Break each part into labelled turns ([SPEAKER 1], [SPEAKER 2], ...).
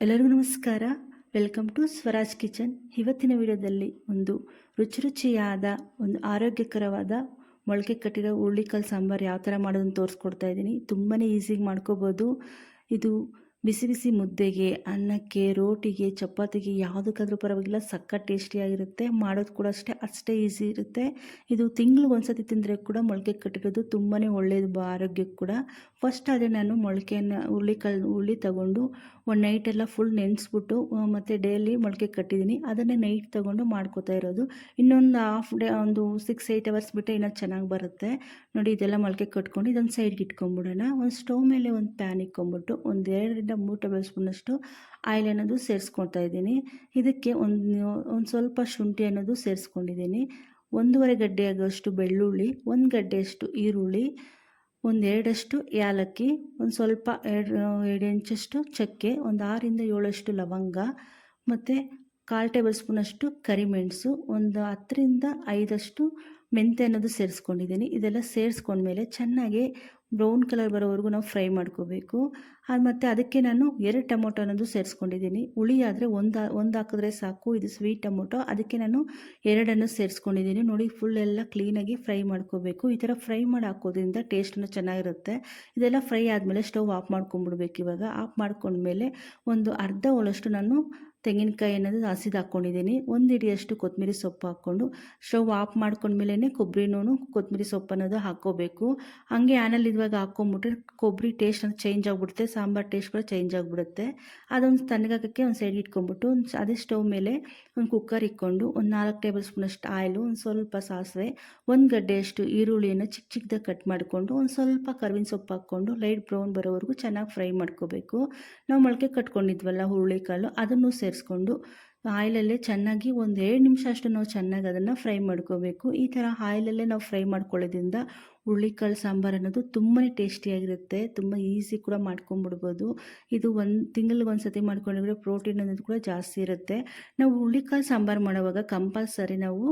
[SPEAKER 1] ಎಲ್ಲರಿಗೂ ನಮಸ್ಕಾರ. Welcome to Swaraj kitchen ಇವತ್ತಿನ ವಿಡಿಯೋದಲ್ಲಿ ಒಂದು ರುಚಿ ರುಚಿಯಾದ ಒಂದು ಆರೋಗ್ಯಕರವಾದ ಮೊಳಕೆ ಕಟ್ಟಿರೋ ಹುರುಳಿಕಾಳು ಸಾಂಬಾರು ಯಾವ ಥರ ಮಾಡೋದನ್ನು ತೋರಿಸ್ಕೊಡ್ತಾ ಇದ್ದೀನಿ. ತುಂಬಾ ಈಸಿಯಾಗಿ ಮಾಡ್ಕೋಬೋದು. ಇದು ಬಿಸಿ ಬಿಸಿ ಮುದ್ದೆಗೆ, ಅನ್ನಕ್ಕೆ, ರೋಟಿಗೆ, ಚಪಾತಿಗೆ ಯಾವುದಕ್ಕಾದ್ರೂ ಪರವಾಗಿಲ್ಲ ಸಕ್ಕ ಟೇಸ್ಟಿಯಾಗಿರುತ್ತೆ ಮಾಡೋದು ಕೂಡ ಅಷ್ಟೇ ಅಷ್ಟೇ ಈಸಿ ಇರುತ್ತೆ. ಇದು ತಿಂಗ್ಳಿಗೆ ಒಂದ್ಸತಿ ತಿಂದರೆ ಕೂಡ ಮೊಳಕೆ ಕಟ್ಟಿರೋದು ತುಂಬಾ ಒಳ್ಳೆಯದು ಆರೋಗ್ಯಕ್ಕೆ ಕೂಡ. ಫಸ್ಟ್ ಅದೇ ನಾನು ಮೊಳಕೆಯನ್ನು ಕಲ್, ಹುರುಳಿ ತಗೊಂಡು ಒಂದು ನೈಟೆಲ್ಲ ಫುಲ್ ನೆನೆಸ್ಬಿಟ್ಟು ಮತ್ತು ಡೈಲಿ ಮೊಳಕೆ ಕಟ್ಟಿದ್ದೀನಿ ಅದನ್ನೇ ನೈಟ್ ತಗೊಂಡು ಮಾಡ್ಕೋತಾ ಇರೋದು. ಇನ್ನೊಂದು ಹಾಫ್ ಡೇ ಒಂದು ಸಿಕ್ಸ್ ಏಯ್ಟ್ ಅವರ್ಸ್ ಬಿಟ್ಟರೆ ಇನ್ನೂ ಚೆನ್ನಾಗಿ ಬರುತ್ತೆ. ನೋಡಿ, ಇದೆಲ್ಲ ಮೊಳಕೆ ಕಟ್ಕೊಂಡು ಇದೊಂದು ಸೈಡ್ಗೆ ಇಟ್ಕೊಂಬಿಡೋಣ. ಒಂದು ಸ್ಟವ್ ಮೇಲೆ ಒಂದು ಪ್ಯಾನ್ ಇಟ್ಕೊಂಬಿಟ್ಟು ಒಂದು ಎರಡರಿಂದ ಮೂರು ಟೇಬಲ್ ಸ್ಪೂನಷ್ಟು ಆಯಿಲ್ ಅನ್ನೋದು ಸೇರಿಸ್ಕೊಳ್ತಾ ಇದ್ದೀನಿ. ಇದಕ್ಕೆ ಒಂದು ಒಂದು ಸ್ವಲ್ಪ ಶುಂಠಿ ಅನ್ನೋದು ಸೇರಿಸ್ಕೊಂಡಿದ್ದೀನಿ. ಒಂದೂವರೆ ಗಡ್ಡೆ ಆಗೋಷ್ಟು ಬೆಳ್ಳುಳ್ಳಿ, ಒಂದು ಗಡ್ಡೆಯಷ್ಟು ಈರುಳ್ಳಿ ಒಂದೆರಡಷ್ಟು ಏಲಕ್ಕಿ ಒಂದು ಸ್ವಲ್ಪ ಎರಡು ಎರಡು ಇಂಚಷ್ಟು ಚಕ್ಕೆ, ಒಂದು ಆರಿಂದ ಏಳಷ್ಟು ಲವಂಗ ಮತ್ತು ಕಾಲು ಟೇಬಲ್ ಸ್ಪೂನಷ್ಟು ಕರಿಮೆಣಸು, ಒಂದು ಹತ್ತರಿಂದ ಐದಷ್ಟು ಮೆಂತ್ಯ ಅನ್ನೋದು ಸೇರಿಸ್ಕೊಂಡಿದ್ದೀನಿ. ಇದೆಲ್ಲ ಸೇರಿಸ್ಕೊಂಡ್ಮೇಲೆ ಚೆನ್ನಾಗಿ ಬ್ರೌನ್ ಕಲರ್ ಬರೋವರೆಗೂ ನಾವು ಫ್ರೈ ಮಾಡ್ಕೋಬೇಕು. ಅದು ಮತ್ತು ಅದಕ್ಕೆ ನಾನು ಎರಡು ಟೊಮೊಟೊ ಅನ್ನೋದು ಸೇರಿಸ್ಕೊಂಡಿದ್ದೀನಿ. ಹುಳಿ ಆದರೆ ಒಂದು ಒಂದು ಹಾಕಿದ್ರೆ ಸಾಕು. ಇದು ಸ್ವೀಟ್ ಟೊಮೊಟೊ. ಅದಕ್ಕೆ ನಾನು ಎರಡನ್ನು ಸೇರಿಸ್ಕೊಂಡಿದ್ದೀನಿ. ನೋಡಿ ಫುಲ್ ಎಲ್ಲ ಕ್ಲೀನಾಗಿ ಫ್ರೈ ಮಾಡ್ಕೋಬೇಕು. ಈ ಥರ ಫ್ರೈ ಮಾಡಿ ಹಾಕೋದ್ರಿಂದ ಟೇಸ್ಟನ್ನು ಚೆನ್ನಾಗಿರುತ್ತೆ. ಇದೆಲ್ಲ ಫ್ರೈ ಆದಮೇಲೆ ಸ್ಟವ್ ಆಫ್ ಮಾಡ್ಕೊಂಬಿಡ್ಬೇಕು ಇವಾಗ. ಆಫ್ ಮಾಡ್ಕೊಂಡ್ಮೇಲೆ ಒಂದು ಅರ್ಧ ಹೋಳಷ್ಟು ನಾನು ತೆಂಗಿನಕಾಯಿ ಅನ್ನೋದು ಹಸಿದು ಹಾಕ್ಕೊಂಡಿದ್ದೀನಿ ಒಂದು ಹಿಡಿಯಷ್ಟು ಕೊತ್ತಂಬರಿ ಸೊಪ್ಪು ಹಾಕ್ಕೊಂಡು, ಸ್ಟವ್ ಆಫ್ ಮಾಡ್ಕೊಂಡ್ಮೇಲೆ ಕೊಬ್ಬರಿನೂ ಕೊತ್ತಂಬರಿ ಸೊಪ್ಪು ಅನ್ನೋದು ಹಾಕ್ಕೋಬೇಕು. ಹಾಗೆ ಆನಲ್ಲಿ ಇವಾಗ ಹಾಕ್ಕೊಂಬಿಟ್ರೆ ಕೊಬ್ಬರಿ ಟೇಸ್ಟ್ ಅಂತ ಚೇಂಜ್ ಆಗಿಬಿಡುತ್ತೆ, ಸಾಂಬಾರು ಟೇಸ್ಟ್ ಕೂಡ ಚೇಂಜ್ ಆಗಿಬಿಡುತ್ತೆ. ಅದೊಂದು ತಣ್ಣಗಾಕೋಕ್ಕೆ ಒಂದು ಸೈಡ್ ಇಟ್ಕೊಂಬಿಟ್ಟು, ಒಂದು ಅದೇ ಸ್ಟವ್ ಮೇಲೆ ಒಂದು ಕುಕ್ಕರ್ ಇಟ್ಕೊಂಡು ಒಂದು ನಾಲ್ಕು ಟೇಬಲ್ ಸ್ಪೂನಷ್ಟು ಆಯಿಲು ಒಂದು ಸ್ವಲ್ಪ ಸಾಸಿವೆ, ಒಂದು ಗಡ್ಡೆಯಷ್ಟು ಈರುಳ್ಳಿಯನ್ನು ಚಿಕ್ಕ ಚಿಕ್ಕದಾಗಿ ಕಟ್ ಮಾಡಿಕೊಂಡು, ಒಂದು ಸ್ವಲ್ಪ ಕರ್ವಿನ ಸೊಪ್ಪು ಹಾಕ್ಕೊಂಡು ಲೈಟ್ ಬ್ರೌನ್ ಬರೋವರೆಗೂ ಚೆನ್ನಾಗಿ ಫ್ರೈ ಮಾಡ್ಕೋಬೇಕು. ನಾವು ಮೊಳಕೆ ಕಟ್ಕೊಂಡಿದ್ವಲ್ಲ ಹುರುಳಿಕಾಳು, ಅದನ್ನು ಸೇರಿಸ್ಕೊಂಡು ಆಯಿಲಲ್ಲೇ ಚೆನ್ನಾಗಿ ಒಂದು ಎರಡು ನಿಮಿಷ ಅಷ್ಟು ನಾವು ಚೆನ್ನಾಗಿ ಅದನ್ನು ಫ್ರೈ ಮಾಡ್ಕೋಬೇಕು. ಈ ಥರ ಆಯಿಲಲ್ಲೇ ನಾವು ಫ್ರೈ ಮಾಡ್ಕೊಳ್ಳೋದ್ರಿಂದ ಹುರುಳಿಕಾಳು ಸಾಂಬಾರು ಅನ್ನೋದು ತುಂಬಾ ಟೇಸ್ಟಿಯಾಗಿರುತ್ತೆ, ತುಂಬ ಈಸಿ ಕೂಡ ಮಾಡ್ಕೊಂಬಿಡ್ಬೋದು. ಇದು ಒಂದು ತಿಂಗಳಿಗೆ ಒಂದು ಸತಿ ಮಾಡ್ಕೊಂಡಿದ್ರೆ ಪ್ರೋಟೀನ್ ಅನ್ನೋದು ಕೂಡ ಜಾಸ್ತಿ ಇರುತ್ತೆ. ನಾವು ಹುರುಳಿಕಾಳು ಸಾಂಬಾರು ಮಾಡುವಾಗ ಕಂಪಲ್ಸರಿ ನಾವು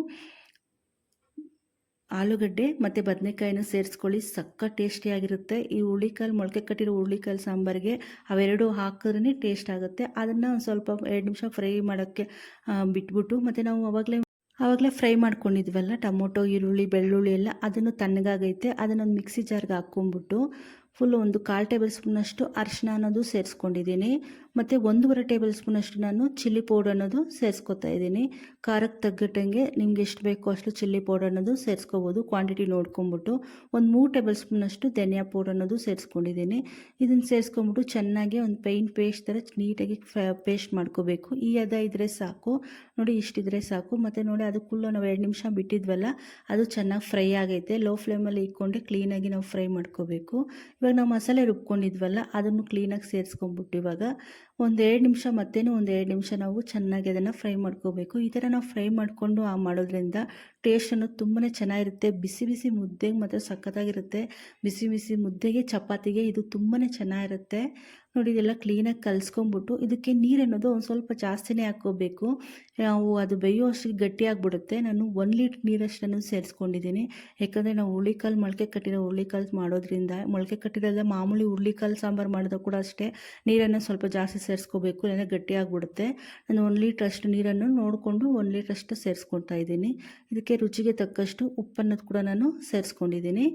[SPEAKER 1] ಆಲೂಗಡ್ಡೆ ಮತ್ತು ಬದನೆಕಾಯಿನ ಸೇರಿಸ್ಕೊಳ್ಳಿ. ಸಕ್ಕ ಟೇಸ್ಟಿಯಾಗಿರುತ್ತೆ ಈ ಹುಳಿಕಾಯಿ ಮೊಳಕೆ ಕಟ್ಟಿರೋ ಹುಳಿಕಾಯಿ ಸಾಂಬಾರಿಗೆ ಅವೆರಡು ಹಾಕಿದ್ರೆ ಟೇಸ್ಟ್ ಆಗುತ್ತೆ. ಅದನ್ನು ಒಂದು ಸ್ವಲ್ಪ ಎರಡು ನಿಮಿಷ ಫ್ರೈ ಮಾಡೋಕ್ಕೆ ಬಿಟ್ಬಿಟ್ಟು ಮತ್ತು ನಾವು ಅವಾಗಲೇ ಆವಾಗಲೇ ಫ್ರೈ ಮಾಡ್ಕೊಂಡಿದ್ವಲ್ಲ, ಟೊಮೊಟೊ, ಈರುಳ್ಳಿ, ಬೆಳ್ಳುಳ್ಳಿ ಎಲ್ಲ, ಅದನ್ನು ತಣ್ಣಗಾಗೈತೆ. ಅದನ್ನೊಂದು ಮಿಕ್ಸಿ ಜಾರ್ಗೆ ಹಾಕ್ಕೊಂಬಿಟ್ಟು ಫುಲ್ ಒಂದು ಕಾಲು ಟೇಬಲ್ ಸ್ಪೂನಷ್ಟು ಅರಿಶಿನ ಅನ್ನೋದು ಸೇರಿಸ್ಕೊಂಡಿದ್ದೀನಿ. ಮತ್ತು ಒಂದೂವರೆ ಟೇಬಲ್ ಸ್ಪೂನಷ್ಟು ನಾನು ಚಿಲ್ಲಿ ಪೌಡರ್ ಅನ್ನೋದು ಸೇರಿಸ್ಕೊತಾ ಇದ್ದೀನಿ. ಖಾರಕ್ಕೆ ತಗ್ಗಟ್ಟಂಗೆ ನಿಮ್ಗೆ ಎಷ್ಟು ಬೇಕೋ ಅಷ್ಟು ಚಿಲ್ಲಿ ಪೌಡರ್ ಅನ್ನೋದು ಸೇರಿಸ್ಕೋಬೋದು. ಕ್ವಾಂಟಿಟಿ ನೋಡ್ಕೊಂಬಿಟ್ಟು ಒಂದು ಮೂರು ಟೇಬಲ್ ಸ್ಪೂನಷ್ಟು ಧನಿಯಾ ಪೌಡರ್ ಅನ್ನೋದು ಸೇರಿಸ್ಕೊಂಡಿದ್ದೀನಿ. ಇದನ್ನು ಸೇರಿಸ್ಕೊಂಬಿಟ್ಟು ಚೆನ್ನಾಗಿ ಒಂದು ಪೈನ್ ಪೇಸ್ಟ್ ಥರ ನೀಟಾಗಿ ಪೇಸ್ಟ್ ಮಾಡ್ಕೋಬೇಕು. ಈ ಅದ ಇದ್ದರೆ ಸಾಕು. ನೋಡಿ ಇಷ್ಟಿದ್ರೆ ಸಾಕು. ಮತ್ತು ನೋಡಿ ಅದು ಅದಕ್ಕೂ ನಾವು ಎರಡು ನಿಮಿಷ ಬಿಟ್ಟಿದ್ವಲ್ಲ, ಅದು ಚೆನ್ನಾಗಿ ಫ್ರೈ ಆಗೈತೆ. ಲೋ ಫ್ಲೇಮಲ್ಲಿ ಇಟ್ಕೊಂಡು ಕ್ಲೀನಾಗಿ ನಾವು ಫ್ರೈ ಮಾಡ್ಕೋಬೇಕು. ಇವಾಗ ನಾವು ಮಸಾಲೆ ರುಬ್ಕೊಂಡಿದ್ವಲ್ಲ ಅದನ್ನು ಕ್ಲೀನಾಗಿ ಸೇರಿಸ್ಕೊಂಬಿಟ್ಟು ಇವಾಗ ಒಂದು ಎರಡು ನಿಮಿಷ ಮತ್ತೇನು ಒಂದು ಎರಡು ನಿಮಿಷ ನಾವು ಚೆನ್ನಾಗಿ ಅದನ್ನು ಫ್ರೈ ಮಾಡ್ಕೋಬೇಕು. ಈ ಥರ ನಾವು ಫ್ರೈ ಮಾಡಿಕೊಂಡು ಆ ಮಾಡೋದ್ರಿಂದ ಟೇಸ್ಟ್ ಅನ್ನೋದು ತುಂಬಾ ಚೆನ್ನಾಗಿರುತ್ತೆ. ಬಿಸಿ ಬಿಸಿ ಮುದ್ದೆಗೆ ಮಾತ್ರ ಸಖತ್ತಾಗಿರುತ್ತೆ. ಬಿಸಿ ಬಿಸಿ ಮುದ್ದೆಗೆ, ಚಪಾತಿಗೆ ಇದು ತುಂಬಾ ಚೆನ್ನಾಗಿರುತ್ತೆ. ನೋಡಿ ಇದೆಲ್ಲ ಕ್ಲೀನಾಗಿ ಕಲಿಸ್ಕೊಂಬಿಟ್ಟು ಇದಕ್ಕೆ ನೀರು ಅನ್ನೋದು ಒಂದು ಸ್ವಲ್ಪ ಜಾಸ್ತಿನೇ ಹಾಕ್ಕೋಬೇಕು. ನಾವು ಅದು ಬೇಯೋ ಅಷ್ಟು ಗಟ್ಟಿಯಾಗಿಬಿಡುತ್ತೆ ನಾನು ಒನ್ ಲೀಟ್ರ್ ನೀರಷ್ಟನ್ನು ಸೇರಿಸ್ಕೊಂಡಿದ್ದೀನಿ. ಯಾಕಂದರೆ ನಾವು ಹುರ್ಳಿಕಾಲು ಮೊಳಕೆ ಕಟ್ಟಿರೋ ಹುರುಳಿಕಾಲು ಮಾಡೋದ್ರಿಂದ, ಮೊಳಕೆ ಕಟ್ಟಿರೋದ ಮಾಮೂಲಿ ಹುರುಳಿಕಾಳು ಸಾಂಬಾರು ಮಾಡಿದಾಗ ಕೂಡ ಅಷ್ಟೇ. ನೀರನ್ನು ಸ್ವಲ್ಪ ಜಾಸ್ತಿ ಸೇರಿಸ್ಕೋಬೇಕು ಇಲ್ಲಾಂದರೆ ಗಟ್ಟಿಯಾಗಿಬಿಡುತ್ತೆ ನಾನು ಒಂದು ಲೀಟ್ರಷ್ಟು ನೀರನ್ನು ನೋಡಿಕೊಂಡು ಒಂದು ಲೀಟ್ರಷ್ಟು ಸೇರಿಸ್ಕೊಳ್ತಾ ಇದ್ದೀನಿ. ಇದಕ್ಕೆ ರುಚಿಗೆ ತಕ್ಕಷ್ಟು ಉಪ್ಪನ್ನು ಕೂಡ ನಾನು ಸೇರಿಸ್ಕೊಂಡಿದ್ದೀನಿ.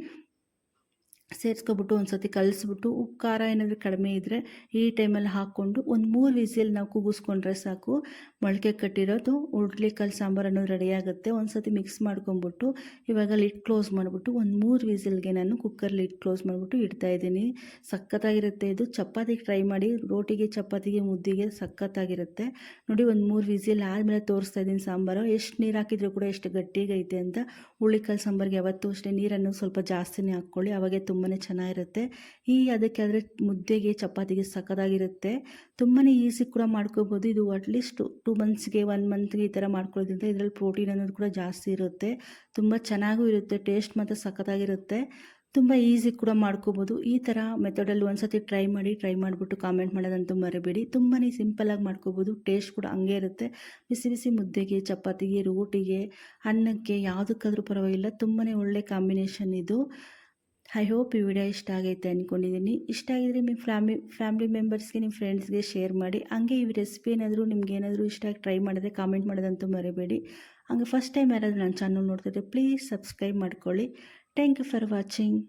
[SPEAKER 1] ಸೇರಿಸ್ಕೊಬಿಟ್ಟು ಒಂದು ಸತಿ ಕಲಿಸ್ಬಿಟ್ಟು ಉಪ್ಪು, ಖಾರ ಏನಾದರೂ ಕಡಿಮೆ ಇದ್ದರೆ ಈ ಟೈಮಲ್ಲಿ ಹಾಕ್ಕೊಂಡು ಒಂದು ಮೂರು ವಿಸಿಲ್ ನಾವು ಕೂಗಿಸ್ಕೊಂಡ್ರೆ ಸಾಕು. ಮೊಳಕೆ ಕಟ್ಟಿರೋದು ಹುರುಳಿಕಾಳು ಸಾಂಬಾರು ಅನ್ನೋದು ರೆಡಿಯಾಗುತ್ತೆ ಒಂದು ಸತಿ ಮಿಕ್ಸ್ ಮಾಡ್ಕೊಂಬಿಟ್ಟು ಇವಾಗ ಲಿಡ್ ಕ್ಲೋಸ್ ಮಾಡಿಬಿಟ್ಟು ಒಂದು ಮೂರು ವಿಸಿಲ್ಗೆ ನಾನು ಕುಕ್ಕರ್ ಲಿಡ್ ಕ್ಲೋಸ್ ಮಾಡಿಬಿಟ್ಟು ಇಡ್ತಾಯಿದ್ದೀನಿ ಸಖತ್ತಾಗಿರುತ್ತೆ ಇದು. ಚಪಾತಿಗೆ ಟ್ರೈ ಮಾಡಿ, ರೋಟಿಗೆ, ಚಪಾತಿಗೆ, ಮುದ್ದಿಗೆ ಸಖತ್ತಾಗಿರುತ್ತೆ. ನೋಡಿ ಒಂದು ಮೂರು ವಿಸಿಲ್ ಆದಮೇಲೆ ತೋರಿಸ್ತಾ ಇದ್ದೀನಿ ಸಾಂಬಾರು. ಎಷ್ಟು ನೀರು ಹಾಕಿದರೂ ಕೂಡ ಎಷ್ಟು ಗಟ್ಟಿಗೈತೆ ಅಂತ ಹುರುಳಿಕಾಳು ಸಾಂಬಾರಿಗೆ ಯಾವತ್ತೂ ಅಷ್ಟೇ ನೀರನ್ನು ಸ್ವಲ್ಪ ಜಾಸ್ತಿನೇ ಹಾಕ್ಕೊಳ್ಳಿ. ಅವಾಗೆ ತುಂಬಾ ಚೆನ್ನಾಗಿರುತ್ತೆ. ಈ ಅದಕ್ಕೆ ಆದರೆ ಮುದ್ದೆಗೆ, ಚಪಾತಿಗೆ ಸಖತ್ತಾಗಿರುತ್ತೆ. ತುಂಬಾ ಈಸಿ ಕೂಡ ಮಾಡ್ಕೋಬೋದು. ಇದು ಅಟ್ಲೀಸ್ಟ್ ಟೂ ಮಂತ್ಸ್ಗೆ ಒನ್ ಮಂತ್ಗೆ ಈ ಥರ ಮಾಡ್ಕೊಳ್ಳೋದ್ರಿಂದ ಇದರಲ್ಲಿ ಪ್ರೋಟೀನ್ ಅನ್ನೋದು ಕೂಡ ಜಾಸ್ತಿ ಇರುತ್ತೆ. ತುಂಬ ಚೆನ್ನಾಗೂ ಇರುತ್ತೆ. ಟೇಸ್ಟ್ ಮಾತ್ರ ಸಖತ್ತಾಗಿರುತ್ತೆ. ತುಂಬ ಈಸಿ ಕೂಡ ಮಾಡ್ಕೋಬೋದು. ಈ ಥರ ಮೆಥಡಲ್ಲಿ ಒಂದು ಸತಿ ಟ್ರೈ ಮಾಡಿ ಟ್ರೈ ಮಾಡಿಬಿಟ್ಟು ಕಾಮೆಂಟ್ ಮಾಡೋದಂತೂ ಮರಬೇಡಿ. ತುಂಬಾ ಸಿಂಪಲಾಗಿ ಮಾಡ್ಕೋಬೋದು. ಟೇಸ್ಟ್ ಕೂಡ ಹಂಗೆ ಇರುತ್ತೆ. ಬಿಸಿ ಬಿಸಿ ಮುದ್ದೆಗೆ, ಚಪಾತಿಗೆ, ರೋಟಿಗೆ, ಅನ್ನಕ್ಕೆ ಯಾವುದಕ್ಕಾದ್ರೂ ಪರವಾಗಿಲ್ಲ. ತುಂಬಾ ಒಳ್ಳೆ ಕಾಂಬಿನೇಷನ್ ಇದು. ಐ ಹೋಪ್ ಈ ವಿಡಿಯೋ ಇಷ್ಟ ಆಗೈತೆ ಅಂದ್ಕೊಂಡಿದ್ದೀನಿ ಇಷ್ಟ ಆಗಿದ್ರೆ ನಿಮ್ಮ ಫ್ಯಾಮಿಲಿ ಫ್ಯಾಮಿಲಿ ಮೆಂಬರ್ಸ್ಗೆ, ನಿಮ್ಮ ಫ್ರೆಂಡ್ಸ್ಗೆ ಶೇರ್ ಮಾಡಿ. ಹಂಗೆ ಈ ರೆಸಿಪಿ ಏನಾದರೂ ನಿಮ್ಗೆ ಏನಾದರೂ ಇಷ್ಟ ಆಗಿ ಟ್ರೈ ಮಾಡಿದ್ರೆ ಕಾಮೆಂಟ್ ಮಾಡೋದಂತೂ ಮರಿಬೇಡಿ. ಹಂಗೆ ಫಸ್ಟ್ ಟೈಮ್ ಯಾರಾದರೂ ನನ್ನ ಚಾನಲ್ ನೋಡ್ತಿದ್ರೆ ಪ್ಲೀಸ್ ಸಬ್ಸ್ಕ್ರೈಬ್ ಮಾಡ್ಕೊಳ್ಳಿ. Thank you for watching.